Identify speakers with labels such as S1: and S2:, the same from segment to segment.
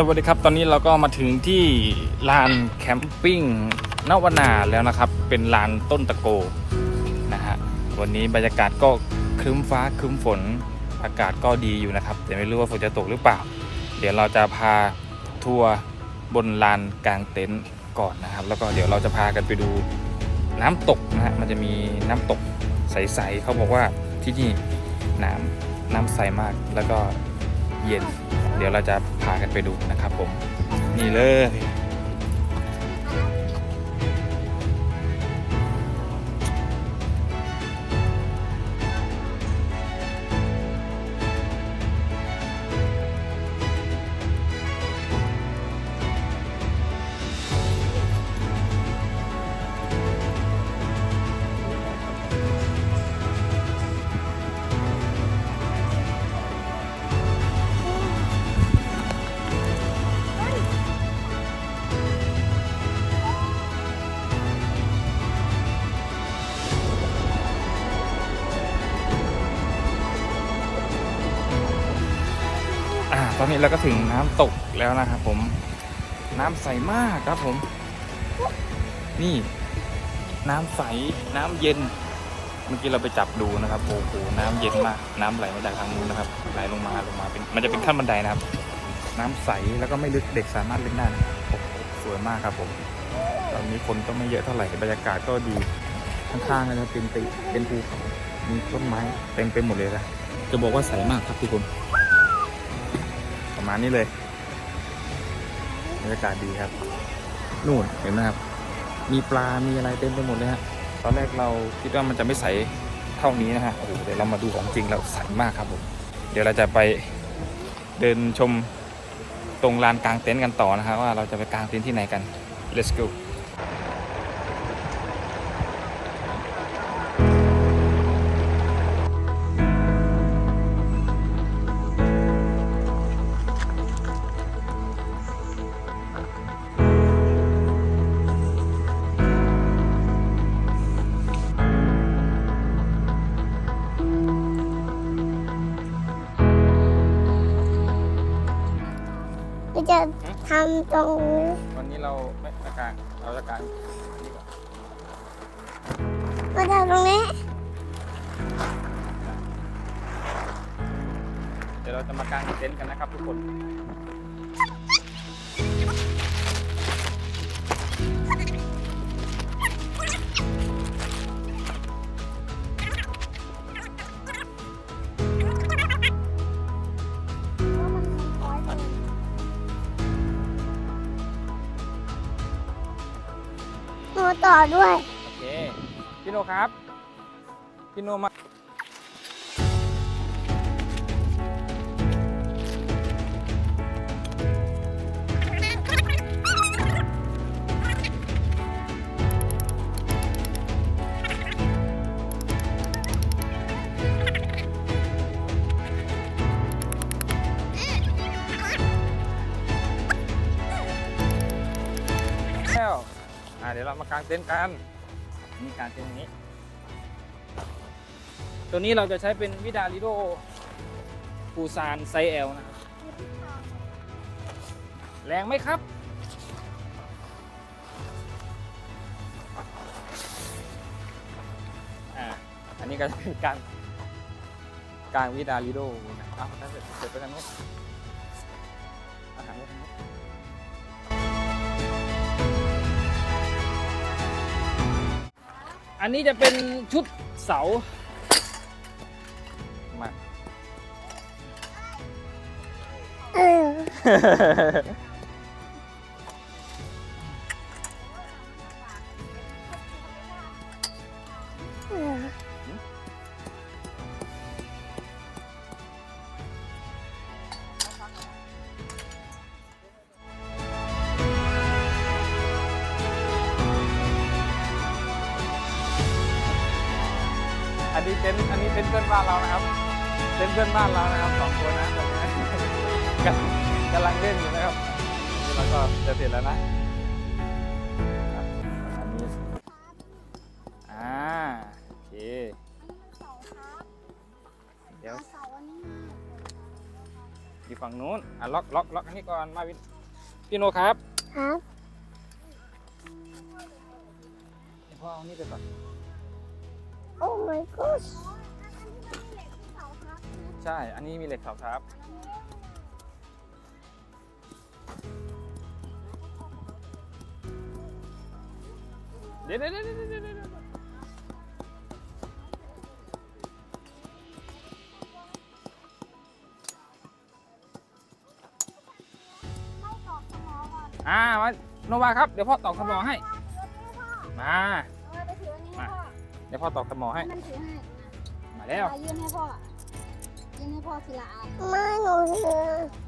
S1: สวัสดีครับ ตอนนี้เราก็มาถึงที่ลานแคมปิ้งนวนาแล้วนะครับ เป็นลานต้นตะโกนะฮะวันนี้บรรยากาศก็ครึ้มฟ้าครึ้มฝนอากาศก็ดีอยู่นะครับ แต่ไม่รู้ว่าฝนจะตกหรือเปล่า เดี๋ยวเราจะพาทัวร์บนลานกลางเต็นท์ก่อนนะครับ แล้วก็เดี๋ยวเราจะพากันไปดูน้ำตกนะฮะมันจะมีน้ำตกใสๆเขาบอกว่าที่นี่น้ำน้ำใสมากแล้วก็เย็น เดี๋ยวเราจะพากันไปดูนะครับผม นี่เลย ตอนนี้เราก็ถึงน้ำตกแล้วนะครับผม น้ำใสมากครับผม นี่ น้ำใสน้ำเย็น เมื่อกี้เราไปจับดูนะครับโอ้โหน้ำเย็นมากน้ำไหลมาจากทางนู้นนะครับไหลลงมาลงมาเป็นมันจะเป็นขั้นบันไดนะครับ น้ำใสแล้วก็ไม่ลึกเด็กสามารถเล่นได้โอ้โหสวยมากครับผมตอนนี้คนก็ไม่เยอะเท่าไหร่บรรยากาศก็ดีข้างๆนะครับเป็นเป็นเป็นภูเขามีต้นไม้เต็มไปหมดเลยนะจะบอกว่าใสมากครับทุกคน มานี้เลยบรรยากาศดีครับ นู่นเห็นไหมครับ มีปลา มีอะไรเต็มไปหมดเลยฮะ ตอนแรกเราคิดว่ามันจะไม่ใสเท่านี้นะฮะ โอ้โห เดี๋ยวเรามาดูของจริงแล้วใสมากครับผม เดี๋ยวเราจะไปเดินชมตรงลานกลางเต็นท์กันต่อนะครับว่าเราจะไปกางเต็นท์ที่ไหนกัน let's go
S2: ทำตรงนี้
S1: วันนี้เราไม่ไม่กางเราจะกางนี่ก่อน
S2: ก็ทำตรงนี้
S1: เดี๋ยวเราจะมากางเต็นท์กันนะครับทุกคน
S2: ต่อด้วย
S1: โอเค พี่โนครับ พี่โนมา ดี๋ยวเรามากางเต็นท์กันนี่กางเต็นท์อย่างนี้ ตัวนี้เราจะใช้เป็นวิดาลิโดปูซานไซเอลนะครับ แรงไหมครับ อ่า อันนี้ก็จะเป็นการกลางวิดาลิโดนะเอาถ้าเสร็จเสร็จไปกันนู้นอาหารไว้ทางนู้น อันนี้จะเป็นชุดเสา มา ฝั่งนู้นอะล็อกล็อกล็อกอันนี้ก่อนมาวินพี่โนครับ
S2: ครับ
S1: เดี๋ยวพ่อเอานี่ไปก่อน
S2: โอ้ my god
S1: ใช่ อันนี้มีเหล็กเสาทับ เดี๋ยวเดี๋ยวเดี๋ยวเดี๋ยว โนวาครับ เดี๋ยวพ่อตอกสมอให้ มา
S3: เออไปถืออันนี้ให้พ่อ
S1: เดี๋ยวพ่อตอกสมอให้
S3: ให้มันถือให้
S1: มาแล้ว
S3: อะยื่นให้พ่อยื่นให้พ่อทีละอัน
S2: ไม่หนูเสือ
S1: อื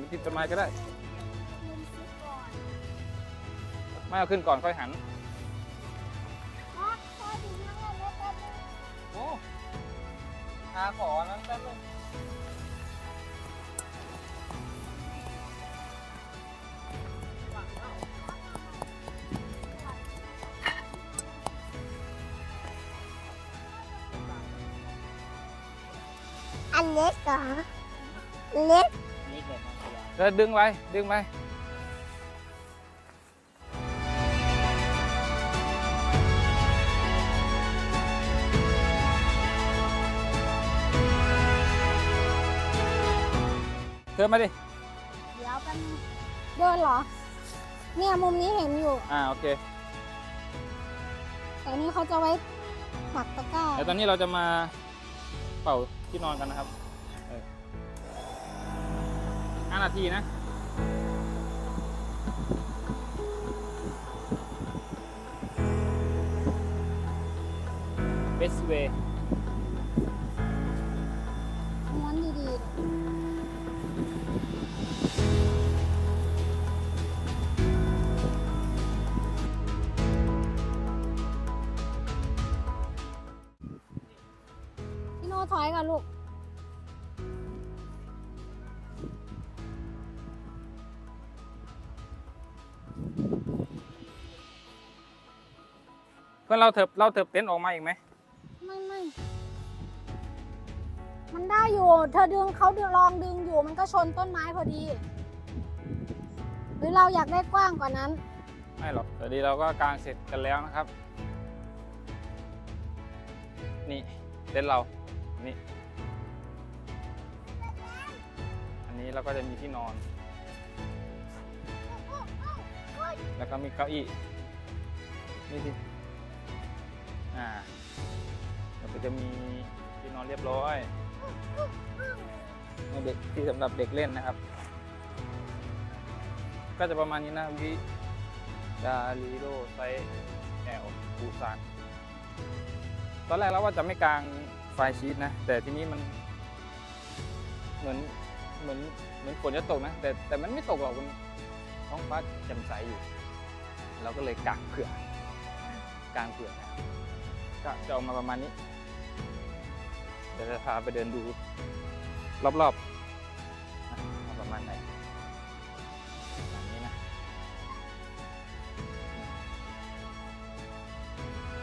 S1: ไปติดต้นไม้ก็ได้ ไม่เอาขึ้นก่อนค่อยหัน
S3: ออ
S1: ดึงไว้ ดึงไว้เธอมาดิ
S3: เดี๋ยวกันงเดินเหรอ เนี่ยมุมนี้เห็นอยู่
S1: อ่า โอเค
S3: แต่นี่เขาจะไว้ปักตะกร้า
S1: เดี๋ยวตอนนี้เราจะมาเป่าที่นอนกันนะครับเออ ห้านาทีนะ
S3: เบสเวย์
S1: เพื่อนเราเถิบเราเถิบเต็นท์ออกมาอีกไหม
S3: ไม่ไม่มันได้อยู่ เธอดึงเขาดึงลองดึงอยู่มันก็ชนต้นไม้พอดี หรือเราอยากได้กว้างกว่านั้น
S1: ไม่หรอกเดี๋ยวดีเราก็กางเสร็จกันแล้วนะครับ นี่เต็นท์เรานี่อันนี้เราก็จะมีที่นอน แล้วก็มีเก้าอี้นี่ดิอ่าแล้วก็จะมีที่นอนเรียบร้อยให้เด็กที่สำหรับเด็กเล่นนะครับ ก็จะประมาณนี้นะวิดาลีโรไซแอลปูซานตอนแรกเราว่าจะไม่กลางไฟชีตนะ แต่ทีนี้มันเหมือนเหมือนเหมือนฝนจะตกนะ แต่แต่มันไม่ตกหรอกมัน ท้องฟ้าแจ่มใสอยู่ เราก็เลยกางเผื่อกางเผื่อนะก็จะออกมาประมาณนี้เดี๋ยวจะพาไปเดินดูรอบๆประมาณไหนนี้นะ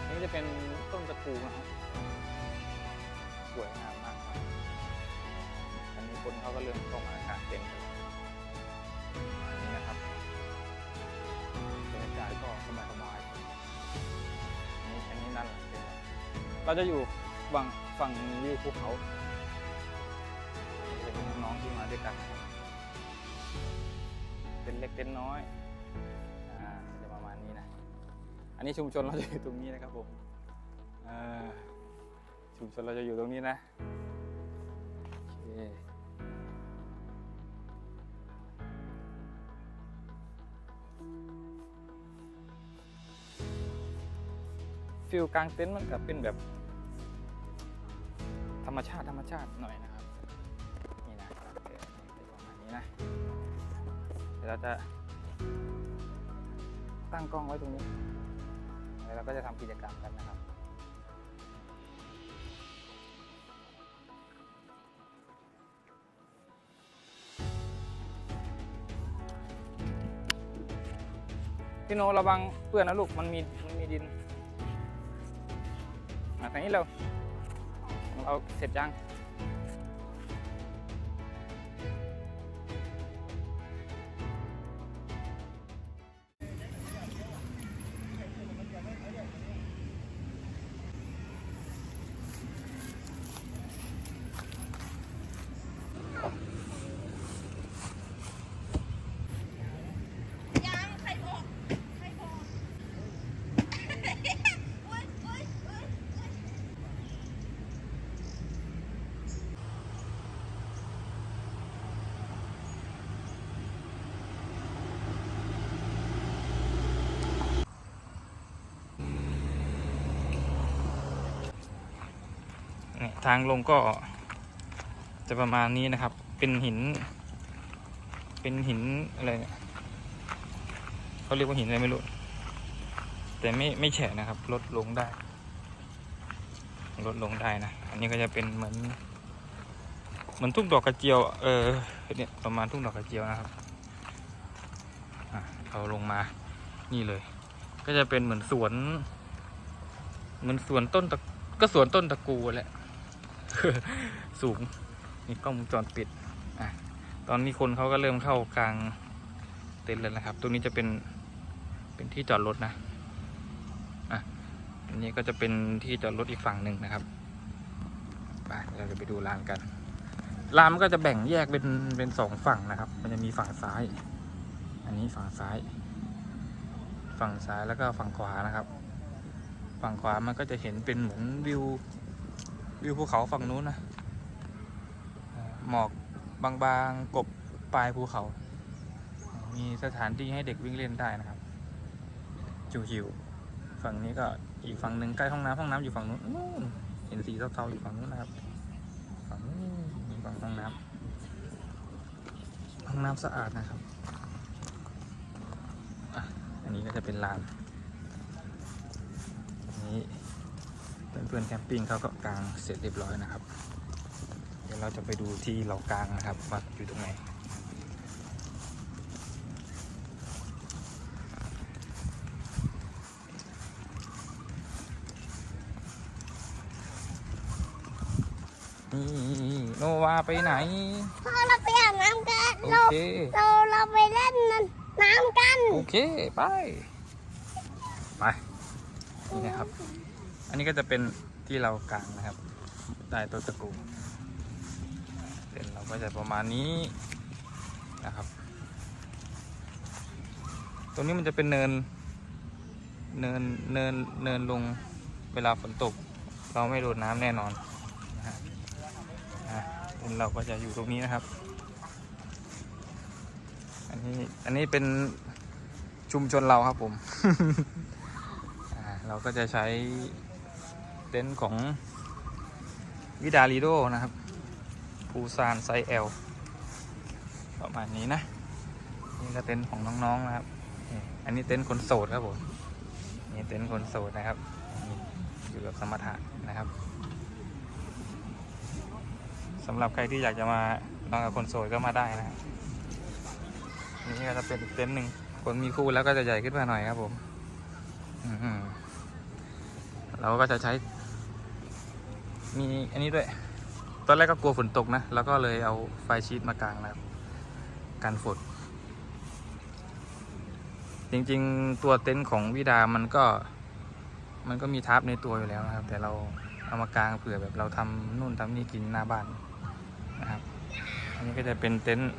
S1: นี่จะเป็นต้นตะปูนะครับสวยงามมากครับอันนี้คนเขาก็เริ่มเข้ามากางเต็นท์กันแล้ว เราจะอยู่ฝั่งฝั่งวิวภูเขาจะเป็นน้องๆที่มาด้วยกันเป็นเล็กเต็นน้อยอ่าจะประมาณนี้นะ อันนี้ชุมชนเราจะอยู่ตรงนี้นะครับผมชุมชนเราจะอยู่ตรงนี้นะโอเค ฟิลกลางเต็นท์มันกับเป็นแบบ ธรรมชาติธรรมชาติหน่อยนะครับ นี่นะเต็นท์เป็นประมาณนี้นะเดี๋ยวเราจะตั้งกล้องไว้ตรงนี้แล้วเราก็จะทำกิจกรรมกันนะครับพี่โนระวังเปื้อนนะลูกมันมีมันมีดิน มาทางนี้เร็วเราเสร็จยัง ทางลงก็จะประมาณนี้นะครับ เป็นหิน เป็นหินอะไรเนี่ยเขาเรียกว่าหินอะไรไม่รู้ แต่ไม่ไม่แฉะนะครับ ลดลงได้ ลดลงได้นะ อันนี้ก็จะเป็นเหมือน เหมือนทุ่งดอกกระเจียว เออ เนี่ยประมาณทุ่งดอกกระเจียวนะครับเราลงมา นี่เลย ก็จะเป็นเหมือนสวน เหมือนสวนต้นตะก็สวนต้นตะกูแหละ สูงนี่กล้องวงจรปิดอะตอนนี้คนเขาก็เริ่มเข้ากลางเต็นท์แล้วนะครับ ตรงนี้จะเป็นเป็นที่จอดรถนะอะอันนี้ก็จะเป็นที่จอดรถอีกฝั่งหนึ่งนะครับไปเราจะไปดูลานกันลานมันก็จะแบ่งแยกเป็นเป็นสองฝั่งนะครับ มันจะมีฝั่งซ้าย อันนี้ฝั่งซ้าย ฝั่งซ้ายแล้วก็ฝั่งขวานะครับ ฝั่งขวามันก็จะเห็นเป็นเหมือนวิว วิวภูเขาฝั่งนู้นนะหมอกบางๆกบปลายภูเขา มีสถานที่ให้เด็กวิ่งเล่นได้นะครับจิวๆฝั่งนี้ก็อีกฝั่งหนึ่งใกล้ห้องน้ำห้องน้ำอยู่ฝั่งนู้นเห็นสีเทาๆอยู่ฝั่งนู้นนะครับฝั่งนู้นฝั่งห้องน้ำห้องน้ำสะอาดนะครับอ,อันนี้ก็จะเป็นลานนี้ เพื่อนๆแคมปิ้งเขาก็กางเสร็จเรียบร้อยนะครับ เดี๋ยวเราจะไปดูที่เรากางนะครับว่าอยู่ตรงไหนนี่โนวาไปไหน
S2: พ่อเราไปอาบน้ำกัน
S1: โอ
S2: เรา
S1: เค
S2: เราเราไปเล่นน้ำกัน
S1: โอเค ไป ไป นี่นะครับอั นนี้ก็จะเป็นที่เรากางนะครับใต้ต้นตะกูเส้นเราก็จะประมาณนี้นะครับ ตรงนี้มันจะเป็นเนิน เนิน เนิน เนินลง เวลาฝนตก เราไม่โดนน้ำแน่นอนนะฮะเนเราก็จะอยู่ตรงนี้นะครับ อันนี้ อันนี้เป็นชุมชนเราครับผมอ่าเราก็จะใช้ เต็นท์ของวิดาลีโดนะครับปูซานไซเอลประมาณนี้นะ นี่ก็เต็นท์ของน้องๆนะครับ อันนี้เต็นท์คนโสดครับผมนี่เต็นท์คนโสดนะครับ อยู่แบบสมถะนะครับสำหรับใครที่อยากจะมานอนกับคนโสดก็มาได้นะครับนี่ก็จะเป็นอีกเต็นท์หนึ่งคนมีคู่แล้วก็จะใหญ่ขึ้นมาหน่อยครับผมเราก็จะใช้ มีอันนี้ด้วย ตอนแรกก็กลัวฝนตกนะ แล้วก็เลยเอาไฟชีตมากางนะครับกันฝน จริงๆ ตัวเต็นท์ของวิดามันก็ มันก็มีทับในตัวอยู่แล้วนะครับ แต่เราเอามากางเผื่อแบบเราทำนู่นทำนี่กินหน้าบ้านนะครับ อันนี้ก็จะเป็นเต็นท์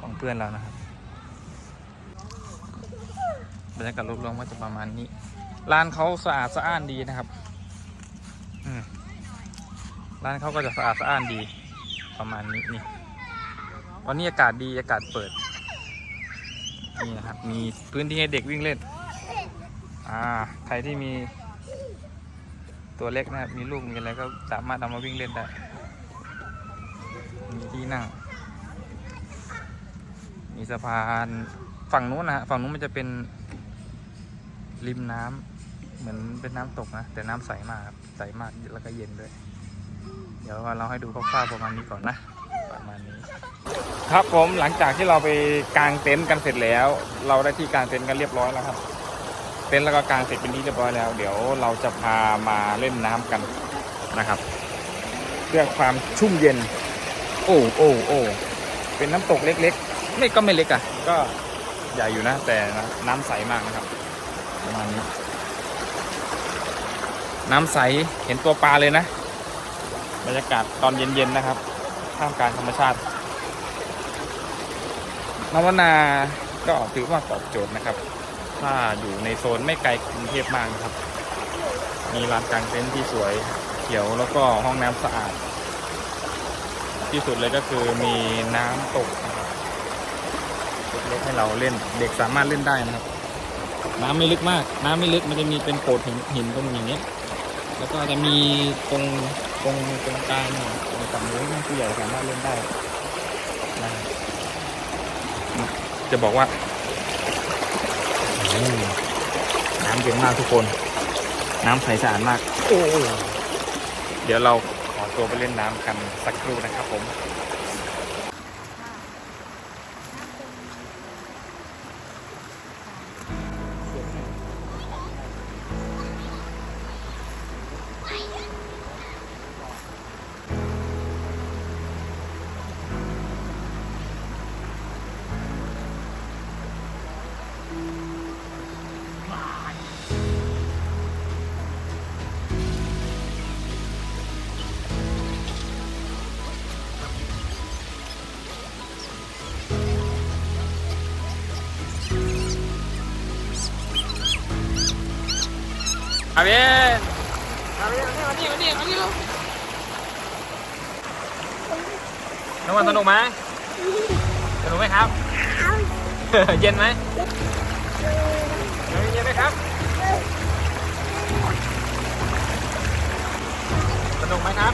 S1: ของเพื่อนเรานะครับบรรยากาศรวมๆก็จะประมาณนี้ร้านเขาสะอาดสะอ้านดีนะครับ อืม ร้านเขาก็จะสะอาดสะอ้านดีประมาณนี้นี่วันนี้อากาศดีอากาศเปิดนี่นะครับมีพื้นที่ให้เด็กวิ่งเล่น อ่าใครที่มี ตัวเล็กนะครับมีลูกมีอะไรก็สามารถเอามาวิ่งเล่นได้มีที่นั่ง มีสะพานฝั่งนู้นนะฮะฝั่งนู้นมันจะเป็นริมน้ำเหมือนเป็นน้ำตกนะ แต่น้ำใสมากครับใสมากแล้วก็เย็นด้วย เดี๋ยวเราให้ดูคร่าวๆประมาณนี้ก่อนนะประมาณนี้ ครับผมหลังจากที่เราไปกางเต็นท์กันเสร็จแล้ว เราได้ที่กางเต็นท์กันเรียบร้อยแล้วครับ เต็นท์แล้วก็กางเสร็จเป็นที่เรียบร้อยแล้ว เดี๋ยวเราจะพามาเล่นน้ำกันนะครับเพื่อความชุ่มเย็น โอ้โอ้โอ้เป็นน้ำตกเล็กๆ ไม่ก็ไม่เล็กอะ ก็ใหญ่อยู่นะ แต่น้ำใสมากนะครับประมาณนี้ น้ำใสเห็นตัวปลาเลยนะ บรรยากาศตอนเย็นๆนะครับท่ามกลางธรรมชาตินวนาก็ถือว่าตอบโจทย์นะครับ ถ้าอยู่ในโซนไม่ไกลกรุงเทพมากนะครับ มีลานกลางเต็นท์ที่สวยเขียวแล้วก็ห้องน้ำสะอาด ที่สุดเลยก็คือมีน้ำตกเล็กๆให้เราเล่นเด็กสามารถเล่นได้นะครับ น้ำไม่ลึกมาก น้ำไม่ลึกมันจะมีเป็นโขดหินหินตรงอย่างเงี้ยแล้วก็จะมีตรง ตรงตรงกลางเนี่ยตรงฝั่งนู้นผู้ใหญ่สามารถเล่นได้นะจะบอกว่าน้ำเย็นมากทุกคน น้ำใสสะอาดมาก เดี๋ยวเราขอตัวไปเล่นน้ำกันสักครู่นะครับผม มานี่มานี่มานี่ลูกน้องวันสนุกไหมสนุกไหมครับ เย็นไหมเย็นไหมครับ สนุกไหมครับ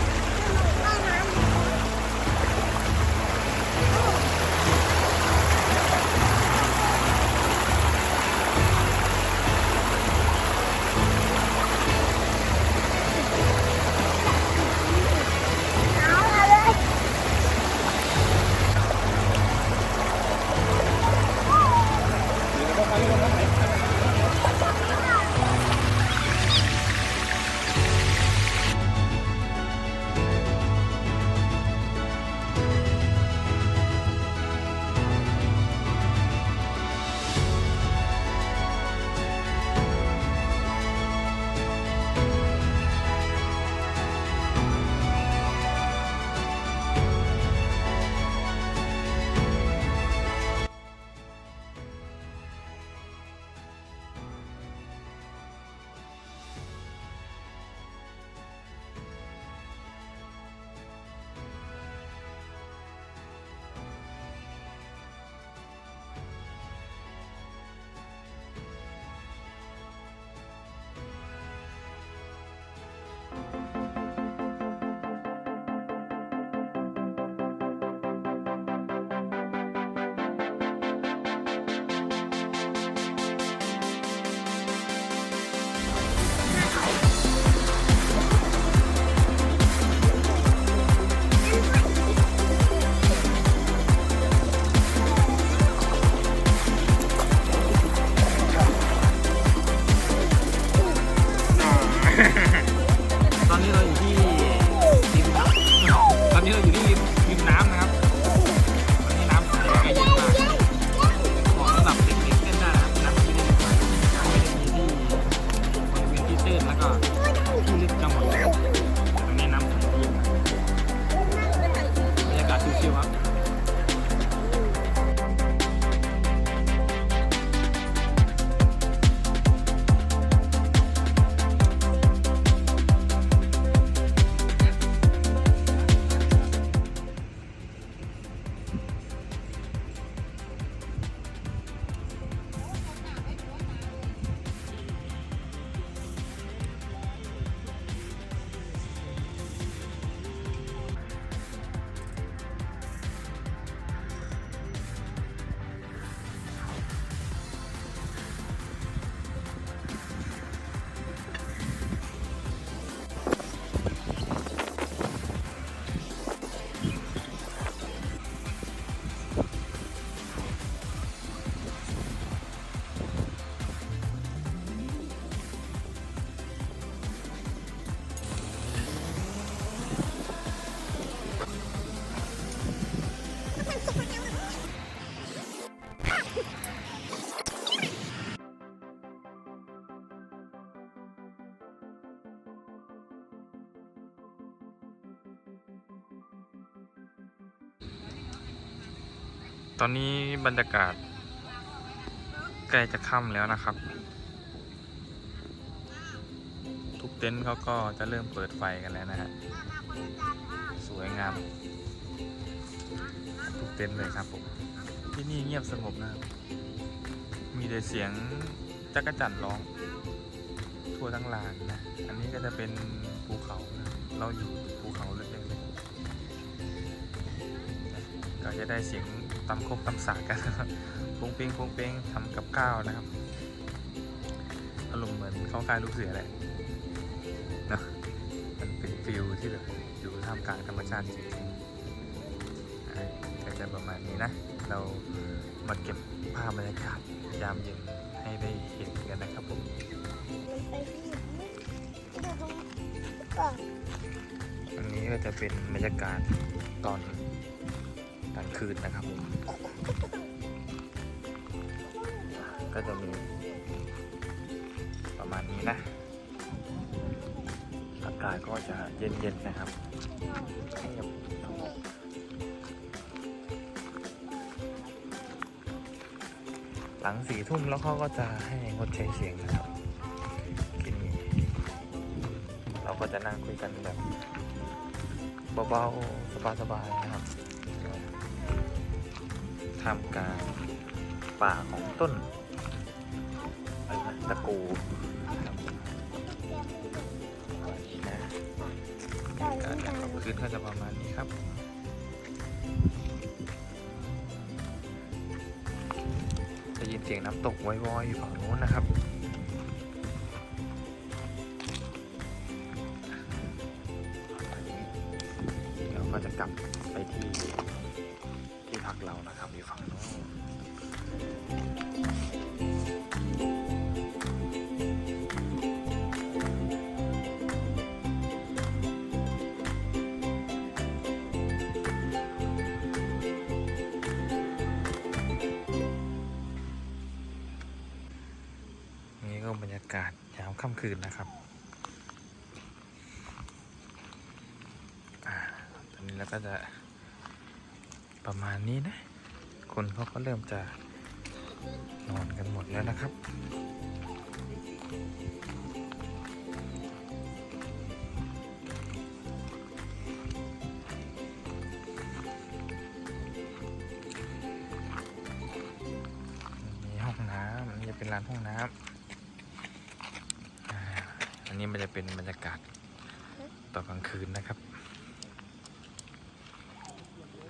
S1: ตอนนี้บรรยากาศใกล้จะค่ำแล้วนะครับ ทุกเต็นท์เขาก็จะเริ่มเปิดไฟกันแล้วนะฮะ สวยงาม ทุกเต็นท์เลยครับผม ที่นี่เงียบสงบนะครับ มีแต่เสียงจักรจั่นร้อง ทั่วทั้งลานนะ อันนี้ก็จะเป็นภูเขานะเราอยู่ภูเขาเล็กๆเลยก็จะได้เสียง ตำคบตำสากกันปงเปงปงเปงทำกับข้าวนะครับ อารมณ์เหมือนเข้าค่ายลูกเสือแหละเนอะมันเป็นฟิลที่แบบอยู่ท่ามกลางธรรมชาติจริงๆก็จะประมาณนี้นะ เรามาเก็บภาพบรรยากาศยามเย็นให้ได้เห็นกันนะครับผม
S2: อน
S1: อันนี้ก็จะเป็นบรรยากาศตอนกลางคืนนะครับผม มาณนี้นะ อากาศก็จะเย็นๆนะครับเงียบสงบหลังสี่ทุ่มแล้วเขาก็จะให้งดใช้เสียงนะครับที่นี่เราก็จะนั่งคุยกันแบบเบาๆสบายๆนะครับท่ามกลางป่าของต้นตะกูึ้น
S2: ก็จะ
S1: ประมาณนี้ครับ จะยินเสียงน้ำตกว้อยๆอยู่ฝั่งนู้นนะครับ คืนนะครับอ่าตอนนี้เราก็จะประมาณนี้นะ คนเขาก็เริ่มจะนอนกันหมดแล้วนะครับ บรรยากาศตอนกลางคืนนะครับ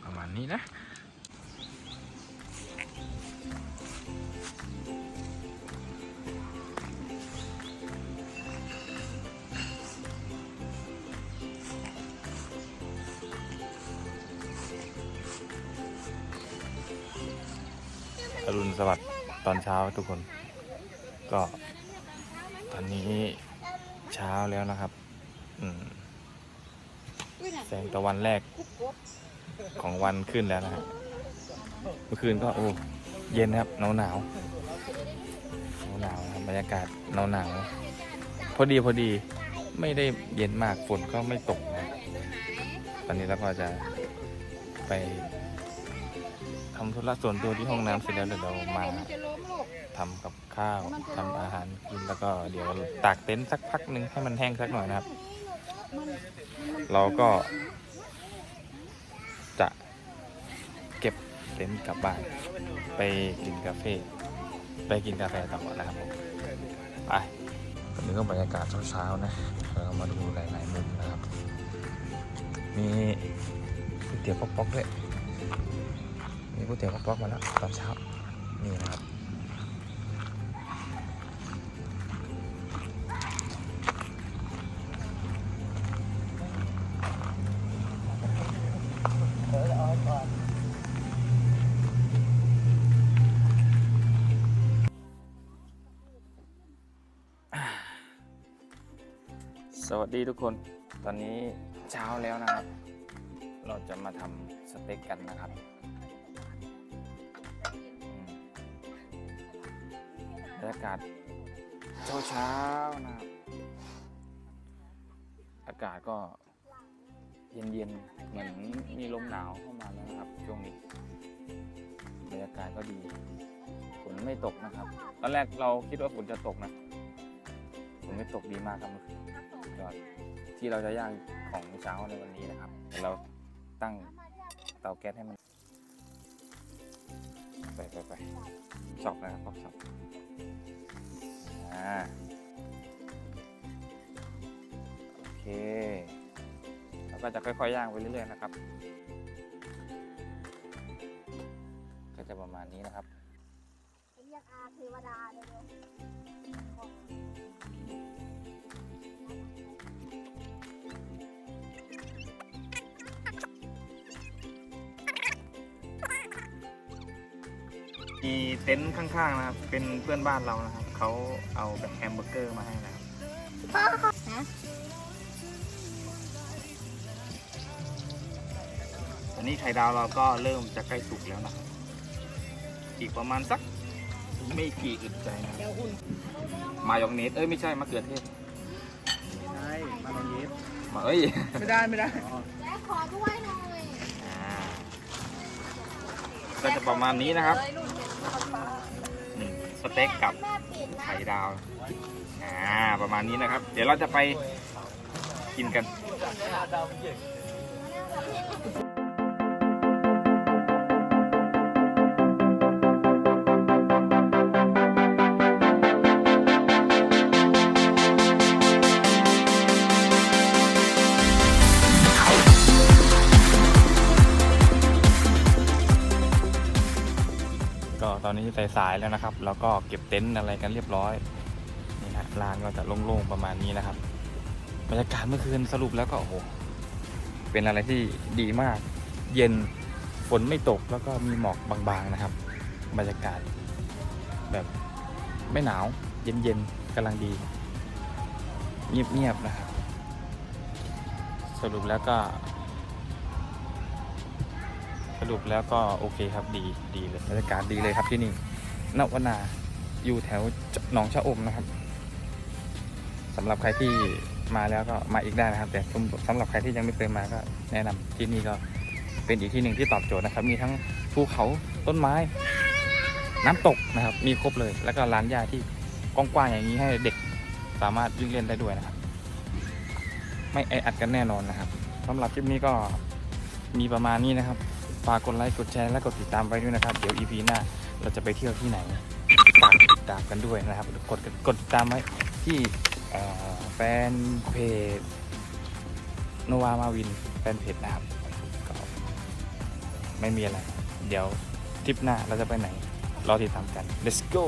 S1: ประมาณนี้นะอรุณสวัสดิ์ตอนเช้าทุกคน ก็ตอนนี้ เช้าแล้วนะครับ อืมแสงตะวันแรกของวันขึ้นแล้วนะฮะเมื่อคืนก็โอ้เย็นนะครับหนาวหนาวหนาวๆนะครับบรรยากาศหนาวหนาวๆพอดีพอดีไม่ได้เย็นมากฝนก็ไม่ตกนะตอนนี้เราก็จะไปทำธุระส่วนตัวที่ห้องน้ำเสร็จแล้วเดี๋ยวเรามาทำกับ ข้าวทำอาหารกินแล้วก็เดี๋ยวตากเต็นท์สักพักหนึ่งให้มันแห้งสักหน่อยนะครับ เราก็จะเก็บเต็นท์กลับบ้าน ไปกินกาแฟไปกินกาแฟต่อนะครับผมไปตอนนี้ก็บรรยากาศเช้าๆนะเรามาดูหลายๆมุมนะครับ มีก๋วยเตี๋ยวป๊อกๆด้วยมีก๋วยเตี๋ยวป๊อกๆมาแล้วตอนเช้านี่นะครับ ดีทุกคน ตอนนี้เช้าแล้วนะครับ เราจะมาทำสเต็กกันนะครับบรรยากาศเช้าเช้านะครับอากาศก็เย็นเย็นเหมือนมีลมหนาวเข้ามาแล้วนะครับช่วงนี้บรรยากาศก็ดีฝนไม่ตกนะครับ ตอนแรกเราคิดว่าฝนจะตกนะฝนไม่ตกดีมากครับ ยอดที่เราจะย่างของเช้าในวันนี้นะครับ เราตั้งเตาแก๊สให้มัน ไปไปไปช็อปนะครับช็อปอ่าโอเคแล้วก็จะค่อยๆย่างไปเรื่อยๆนะครับ ก็จะประมาณนี้นะครับ
S3: เรียกอาเทวดาเลยเลย
S1: มี เต็นท์ข้างๆนะครับ เป็นเพื่อนบ้านเรานะครับ เขาเอาแบบแฮมเบอร์เกอร์มาให้นะครับ
S3: ฮะ
S1: อันนี้ไข่ดาวเราก็เริ่มจะใกล้สุกแล้วนะครับ อีกประมาณสักไม่กี่อึดใจนะ
S3: เดี๋ยวอุ่น
S1: มายองเนส เอ้ยไม่ใช่มะเขือเทศ
S4: ใช่มาลองยิบ
S1: มาเอ้ย
S4: ไม่ได้ไม่ได้
S3: และขอด้วยหน่อย
S1: อ่าก็จะประมาณนี้นะครับ อืมสเต็กกับไข่ดาว อ่า ประมาณนี้นะครับ เดี๋ยวเราจะไปกินกันก็ ตอนนี้สายๆแล้วนะครับ แล้วก็เก็บเต็นท์อะไรกันเรียบร้อยนี่นะลานก็จะโล่งๆประมาณนี้นะครับบรรยากาศเมื่อคืนสรุปแล้วก็โอ้โหเป็นอะไรที่ดีมาก เย็นฝนไม่ตกแล้วก็มีหมอกบางๆนะครับ บรรยากาศ แบบไม่หนาว เย็นๆกำลังดี เงียบๆนะครับ สรุปแล้วก็ สรุปแล้วก็โอเคครับดีดีเลยบรรยากาศดีเลยครับที่นี่นวนาอยู่แถวหนองชะอมนะครับสำหรับใครที่มาแล้วก็มาอีกได้นะครับ แต่สำหรับใครที่ยังไม่เคยมาก็แนะนำที่นี่ก็เป็นอีกที่หนึ่งที่ตอบโจทย์นะครับ มีทั้งภูเขาต้นไม้ น้ำตกนะครับ มีครบเลย แล้วก็ร้านยาที่กว้างๆอย่างนี้ให้เด็กสามารถวิ่งเล่นได้ด้วยนะครับ ไม่แออัดกันแน่นอนนะครับสำหรับคลิปนี้ก็มีประมาณนี้นะครับ ฝากกดไลค์กดแชร์และกดติดตามไว้ด้วยนะครับ เดี๋ยว EP หน้าเราจะไปเที่ยวที่ไหนฝากติดตามกันด้วยนะครับ กดกดติดตามไว้ที่แฟนเพจโนวามาวินแฟนเพจนะครับก็ไม่มีอะไร เดี๋ยวทริปหน้าเราจะไปไหน รอติดตามกัน let's go